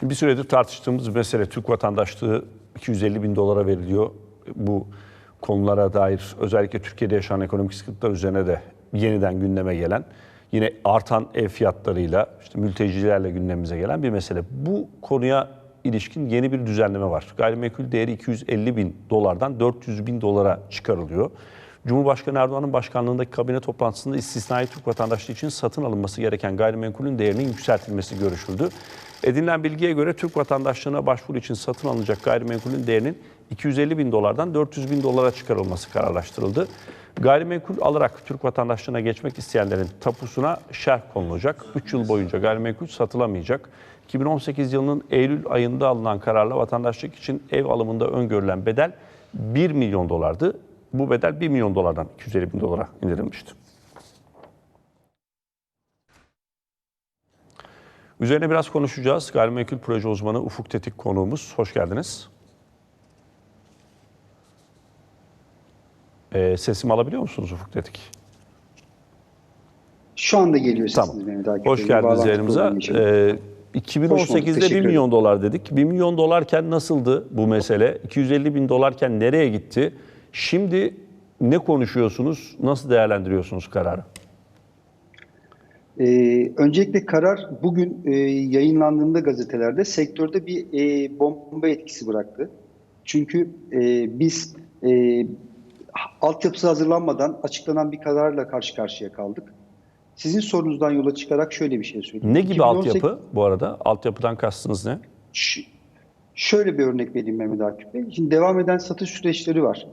Şimdi bir süredir tartıştığımız mesele Türk vatandaşlığı 250 bin dolara veriliyor. Bu konulara dair özellikle Türkiye'de yaşanan ekonomik sıkıntılar üzerine de yeniden gündeme gelen, yine artan ev fiyatlarıyla, işte mültecilerle gündemimize gelen bir mesele. Bu konuya ilişkin yeni bir düzenleme var. Gayrimenkul değeri 250 bin dolardan 400 bin dolara çıkarılıyor. Cumhurbaşkanı Erdoğan'ın başkanlığındaki kabine toplantısında istisnai Türk vatandaşlığı için satın alınması gereken gayrimenkulün değerinin yükseltilmesi görüşüldü. Edinilen bilgiye göre Türk vatandaşlığına başvuru için satın alınacak gayrimenkulün değerinin 250 bin dolardan 400 bin dolara çıkarılması kararlaştırıldı. Gayrimenkul alarak Türk vatandaşlığına geçmek isteyenlerin tapusuna şerh konulacak. 3 yıl boyunca gayrimenkul satılamayacak. 2018 yılının Eylül ayında alınan kararla vatandaşlık için ev alımında öngörülen bedel 1 milyon dolardı. Bu bedel 1 milyon dolardan 250 bin dolara indirilmişti. Üzerine biraz konuşacağız. Gayrimenkul proje uzmanı Ufuk Tetik konuğumuz. Hoş geldiniz. Ee, sesimi alabiliyor musunuz Ufuk Tetik? Şu anda geliyor sesiniz Tamam. Mehmet Akif Hoş geldiniz yayınımıza. Ee, Hoş 2018'de bulduk, 1 teşekkür milyon dolar dedik. 1 milyon dolarken nasıldı bu mesele? 250 bin dolarken nereye gitti? Şimdi ne konuşuyorsunuz? Nasıl değerlendiriyorsunuz kararı? Ee, öncelikle karar bugün e, yayınlandığında gazetelerde sektörde bir e, bomba etkisi bıraktı. Çünkü e, biz e, altyapısı hazırlanmadan açıklanan bir kararla karşı karşıya kaldık. Sizin sorunuzdan yola çıkarak şöyle bir şey söyleyeyim. Ne gibi 2018 altyapı bu arada? Altyapıdan kastınız ne? Ş- Şöyle bir örnek vereyim Mehmet Akif Bey. Şimdi devam eden satış süreçleri var.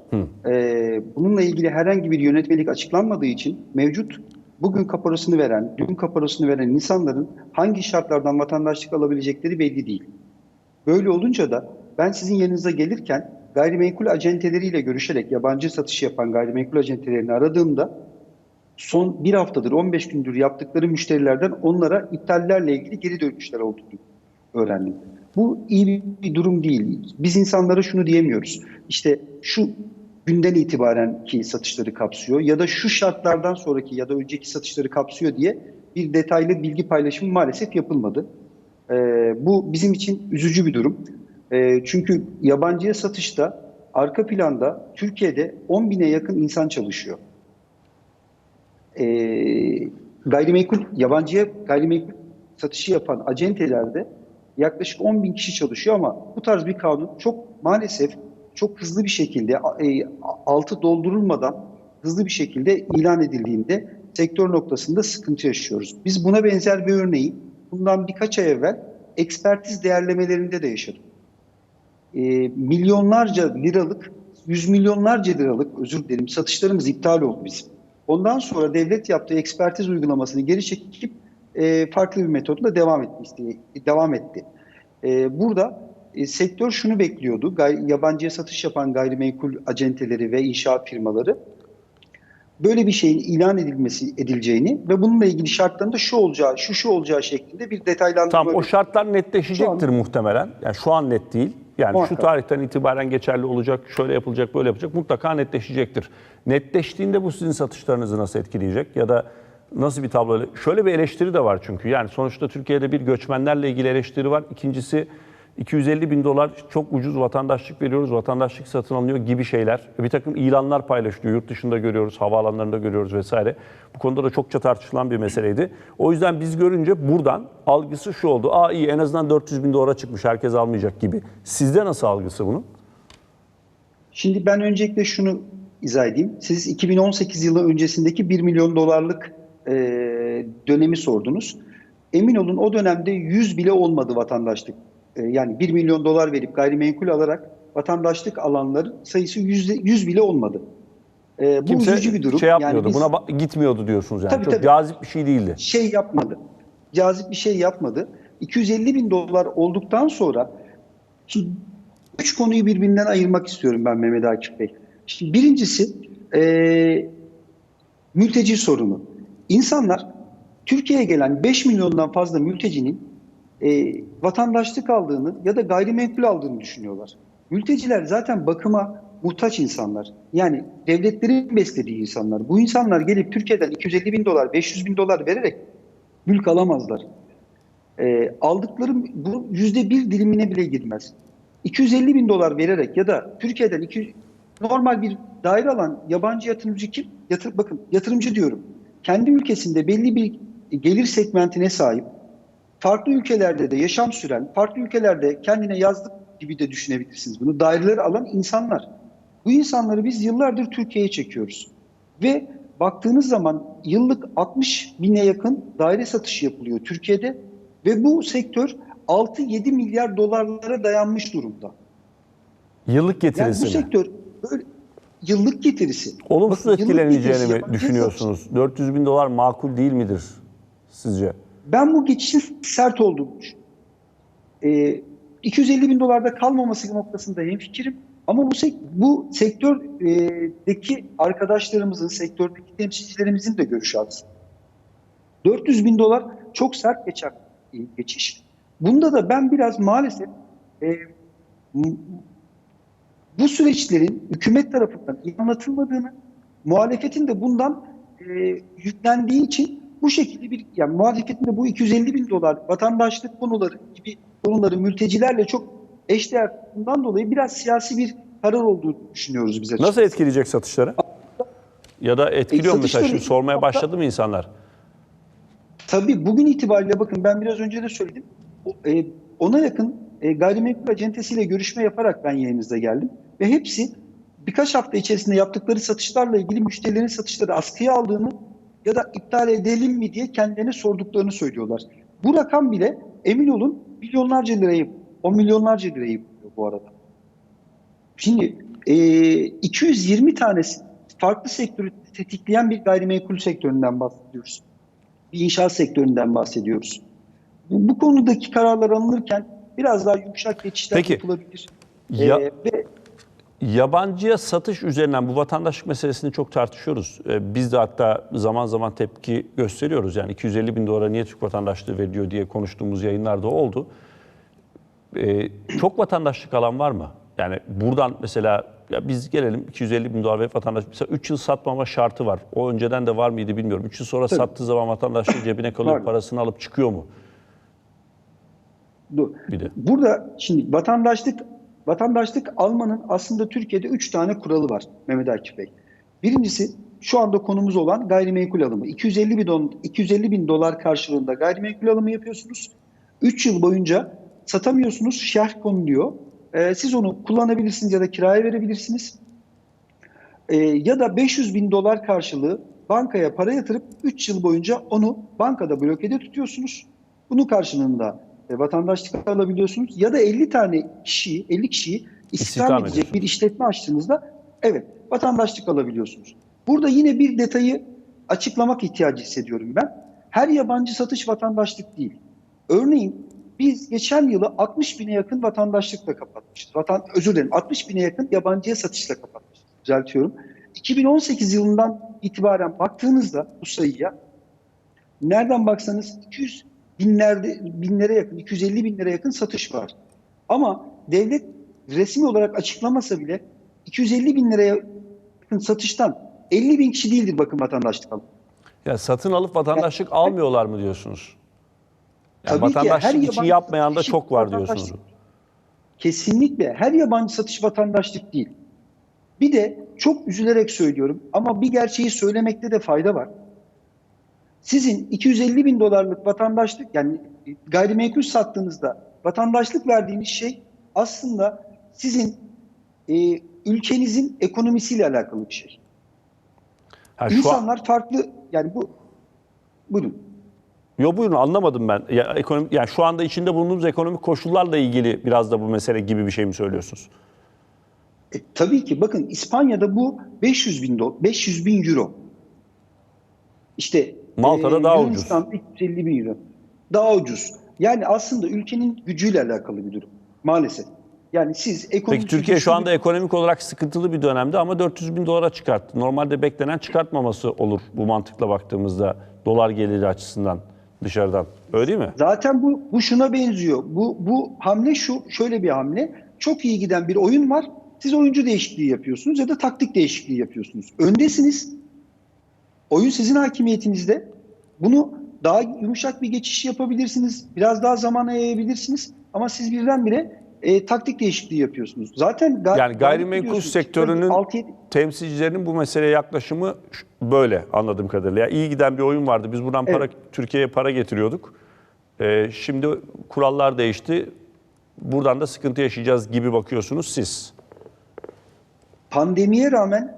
Ee, bununla ilgili herhangi bir yönetmelik açıklanmadığı için mevcut bugün kaparasını veren, dün kaparasını veren insanların hangi şartlardan vatandaşlık alabilecekleri belli değil. Böyle olunca da ben sizin yanınıza gelirken gayrimenkul acenteleriyle görüşerek yabancı satışı yapan gayrimenkul acentelerini aradığımda son bir haftadır 15 gündür yaptıkları müşterilerden onlara iptallerle ilgili geri dönüşler olduğunu öğrendim. Bu iyi bir durum değil. Biz insanlara şunu diyemiyoruz. İşte şu günden itibaren ki satışları kapsıyor ya da şu şartlardan sonraki ya da önceki satışları kapsıyor diye bir detaylı bilgi paylaşımı maalesef yapılmadı. Ee, bu bizim için üzücü bir durum. Ee, çünkü yabancıya satışta arka planda Türkiye'de 10 bine yakın insan çalışıyor. Ee, gayrimenkul, yabancıya gayrimenkul satışı yapan acentelerde yaklaşık 10 bin kişi çalışıyor ama bu tarz bir kanun çok maalesef çok hızlı bir şekilde e, altı doldurulmadan hızlı bir şekilde ilan edildiğinde sektör noktasında sıkıntı yaşıyoruz. Biz buna benzer bir örneği bundan birkaç ay evvel ekspertiz değerlemelerinde de yaşadık. E, milyonlarca liralık, yüz milyonlarca liralık özür dilerim satışlarımız iptal oldu bizim. Ondan sonra devlet yaptığı ekspertiz uygulamasını geri çekip e, farklı bir metodla devam etmişti, devam etti. E, burada e, sektör şunu bekliyordu. Gay, yabancıya satış yapan gayrimenkul acenteleri ve inşaat firmaları böyle bir şeyin ilan edilmesi edileceğini ve bununla ilgili şartların da şu olacağı, şu şu olacağı şeklinde bir detaylandırma. Tamam o şartlar Şu netleşecektir an- muhtemelen. Yani şu an net değil. Yani Muhakkak. şu tarihten itibaren geçerli olacak, şöyle yapılacak, böyle yapılacak. Mutlaka netleşecektir. Netleştiğinde bu sizin satışlarınızı nasıl etkileyecek? Ya da nasıl bir tablo? Şöyle bir eleştiri de var çünkü. Yani sonuçta Türkiye'de bir göçmenlerle ilgili eleştiri var. İkincisi 250 bin dolar çok ucuz vatandaşlık veriyoruz, vatandaşlık satın alınıyor gibi şeyler. Bir takım ilanlar paylaşılıyor. Yurt dışında görüyoruz, havaalanlarında görüyoruz vesaire. Bu konuda da çokça tartışılan bir meseleydi. O yüzden biz görünce buradan algısı şu oldu. Aa iyi en azından 400 bin dolara çıkmış, herkes almayacak gibi. Sizde nasıl algısı bunun? Şimdi ben öncelikle şunu izah edeyim. Siz 2018 yılı öncesindeki 1 milyon dolarlık e, dönemi sordunuz. Emin olun o dönemde 100 bile olmadı vatandaşlık. E, yani 1 milyon dolar verip gayrimenkul alarak vatandaşlık alanların sayısı 100, 100 bile olmadı. E, bu Kimse üzücü bir durum. şey yapmıyordu, biz- buna gitmiyordu diyorsunuz yani. Tabii, Çok tabii. cazip bir şey değildi. şey yapmadı. Cazip bir şey yapmadı. 250 bin dolar olduktan sonra şimdi üç konuyu birbirinden ayırmak istiyorum ben Mehmet Akif Bey. Şimdi birincisi eee, mülteci sorunu. İnsanlar Türkiye'ye gelen 5 milyondan fazla mültecinin eee, vatandaşlık aldığını ya da gayrimenkul aldığını düşünüyorlar. Mülteciler zaten bakıma muhtaç insanlar. Yani devletlerin beslediği insanlar. Bu insanlar gelip Türkiye'den 250 bin dolar, 500 bin dolar vererek mülk alamazlar. E, aldıklarım bu yüzde bir dilimine bile girmez. 250 bin dolar vererek ya da Türkiye'den 200, normal bir daire alan yabancı yatırımcı kim? Yatır, bakın yatırımcı diyorum. Kendi ülkesinde belli bir gelir segmentine sahip, farklı ülkelerde de yaşam süren, farklı ülkelerde kendine yazdık gibi de düşünebilirsiniz bunu. Daireleri alan insanlar. Bu insanları biz yıllardır Türkiye'ye çekiyoruz. Ve baktığınız zaman yıllık 60 bine yakın daire satışı yapılıyor Türkiye'de ve bu sektör 6-7 milyar dolarlara dayanmış durumda. Yıllık Yani getirisi bu mi? sektör böyle yıllık getirisi. Olumsuz Bakın, etkileneceğini mi düşünüyorsunuz? 400 bin dolar makul değil midir sizce? Ben bu geçişin sert olduğunu düşünüyorum. Ee, 250 bin dolarda kalmaması noktasında hemfikirim. Ama bu, sek bu sektördeki arkadaşlarımızın, sektördeki temsilcilerimizin de görüşü aslında. 400 bin dolar çok sert geçer geçiş. Bunda da ben biraz maalesef e, bu süreçlerin hükümet tarafından anlatılmadığını, muhalefetin de bundan e, yüklendiği için bu şekilde bir, yani muhalefetin bu 250 bin dolar vatandaşlık konuları gibi konuları mültecilerle çok eşdeğer bundan dolayı biraz siyasi bir karar olduğunu düşünüyoruz biz açıkçası. Nasıl etkileyecek satışları? Ya da etkiliyor mu mesela? Şimdi sormaya başladı mı insanlar? Tabii bugün itibariyle bakın ben biraz önce de söyledim. O- e, ona yakın e, gayrimenkul acentesiyle görüşme yaparak ben yayınınızda geldim. Ve hepsi birkaç hafta içerisinde yaptıkları satışlarla ilgili müşterilerin satışları askıya aldığını ya da iptal edelim mi diye kendilerine sorduklarını söylüyorlar. Bu rakam bile emin olun milyonlarca lirayı, o milyonlarca lirayı buluyor bu arada. Şimdi e, 220 tanesi farklı sektörü tetikleyen bir gayrimenkul sektöründen bahsediyoruz bir inşaat sektöründen bahsediyoruz. Bu, bu konudaki kararlar alınırken biraz daha yumuşak geçişler Peki. yapılabilir. Ya- Ee, ve Yabancıya satış üzerinden bu vatandaşlık meselesini çok tartışıyoruz. Ee, Biz de hatta zaman zaman tepki gösteriyoruz. Yani 250 bin dolara niye Türk vatandaşlığı veriliyor diye konuştuğumuz yayınlarda oldu. Ee, çok vatandaşlık alan var mı? Yani buradan mesela ya biz gelelim 250 bin dolar ve vatandaş mesela 3 yıl satmama şartı var. O önceden de var mıydı bilmiyorum. 3 yıl sonra Tabii. sattığı zaman vatandaşlık cebine kalıyor, parasını alıp çıkıyor mu? bu- Bir de. burada şimdi vatandaşlık vatandaşlık almanın aslında Türkiye'de üç tane kuralı var Mehmet Akif Bey. Birincisi şu anda konumuz olan gayrimenkul alımı. 250 bin, don- 250 bin dolar karşılığında gayrimenkul alımı yapıyorsunuz. 3 yıl boyunca satamıyorsunuz, şerh konuluyor. Ee, siz onu kullanabilirsiniz ya da kiraya verebilirsiniz. Ee, ya da 500 bin dolar karşılığı bankaya para yatırıp 3 yıl boyunca onu bankada blokede tutuyorsunuz. Bunun karşılığında e, vatandaşlık alabiliyorsunuz. Ya da 50 tane kişiyi, 50 kişiyi istihdam İstihdam edecek bir işletme açtığınızda evet vatandaşlık alabiliyorsunuz. Burada yine bir detayı açıklamak ihtiyacı hissediyorum ben. Her yabancı satış vatandaşlık değil. Örneğin biz geçen yılı 60 bine yakın vatandaşlıkla kapatmışız. Vatan, özür dilerim 60 bine yakın yabancıya satışla kapatmışız. Düzeltiyorum. 2018 yılından itibaren baktığınızda bu sayıya nereden baksanız 200 binlerde binlere yakın 250 binlere yakın satış var. Ama devlet resmi olarak açıklamasa bile 250 bin liraya yakın satıştan 50 bin kişi değildir bakın vatandaşlık alan. Ya satın alıp vatandaşlık almıyorlar mı diyorsunuz? Yani Tabii ki vatandaşlık her için yapmayan da çok var diyorsunuz. Kesinlikle her yabancı satış vatandaşlık değil. Bir de çok üzülerek söylüyorum ama bir gerçeği söylemekte de fayda var. Sizin 250 bin dolarlık vatandaşlık yani gayrimenkul sattığınızda vatandaşlık verdiğiniz şey aslında sizin e, ülkenizin ekonomisiyle alakalı bir şey. Ha, şu an, İnsanlar farklı yani bu buyurun. yo buyurun anlamadım ben. Ya, ekonomi, yani şu anda içinde bulunduğumuz ekonomik koşullarla ilgili biraz da bu mesele gibi bir şey mi söylüyorsunuz? E, tabii ki bakın İspanya'da bu 500 bin do 500 bin euro. İşte Malta'da daha ucuz. Yunanistan'da 250 bin euro. Daha ucuz. Yani aslında ülkenin gücüyle alakalı bir durum maalesef. Yani siz ekonomik Peki Türkiye şu anda ekonomik olarak sıkıntılı bir dönemde ama 400 bin dolara çıkarttı. Normalde beklenen çıkartmaması olur bu mantıkla baktığımızda dolar geliri açısından dışarıdan. Öyle değil mi? Zaten bu bu şuna benziyor. Bu bu hamle şu şöyle bir hamle. Çok iyi giden bir oyun var. Siz oyuncu değişikliği yapıyorsunuz ya da taktik değişikliği yapıyorsunuz. Öndesiniz. Oyun sizin hakimiyetinizde. Bunu daha yumuşak bir geçiş yapabilirsiniz. Biraz daha zamana yayabilirsiniz. Ama siz birdenbire e, taktik değişikliği yapıyorsunuz. Zaten ga- Yani gayrimenkul sektörünün 6-7 temsilcilerinin bu meseleye yaklaşımı böyle anladığım kadarıyla. Yani iyi giden bir oyun vardı. Biz buradan para Türkiye'ye para getiriyorduk. Ee, şimdi kurallar değişti. Buradan da sıkıntı yaşayacağız gibi bakıyorsunuz siz. Pandemiye rağmen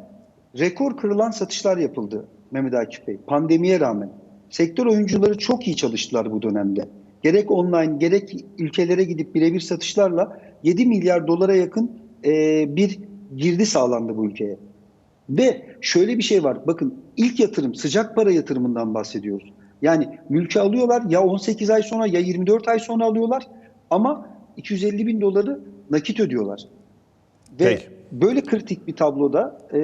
rekor kırılan satışlar yapıldı Mehmet Akif Bey. Pandemiye rağmen. Sektör oyuncuları çok iyi çalıştılar bu dönemde. Gerek online gerek ülkelere gidip birebir satışlarla 7 milyar dolara yakın e, bir girdi sağlandı bu ülkeye. Ve şöyle bir şey var. Bakın ilk yatırım sıcak para yatırımından bahsediyoruz. Yani mülkü alıyorlar ya 18 ay sonra ya 24 ay sonra alıyorlar ama 250 bin doları nakit ödüyorlar. Ve Peki. böyle kritik bir tabloda e,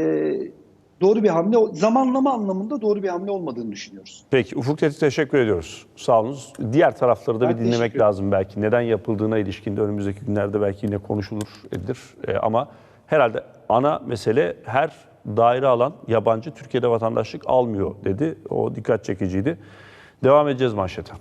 doğru bir hamle, zamanlama anlamında doğru bir hamle olmadığını düşünüyoruz. Peki Ufuk Tetik teşekkür ediyoruz. Sağ olunuz. Diğer tarafları da Ben bir dinlemek lazım belki. Neden yapıldığına ilişkin de önümüzdeki günlerde belki yine konuşulur edilir. Ee, ama herhalde ana mesele her daire alan yabancı Türkiye'de vatandaşlık almıyor dedi. O dikkat çekiciydi. Devam edeceğiz manşete.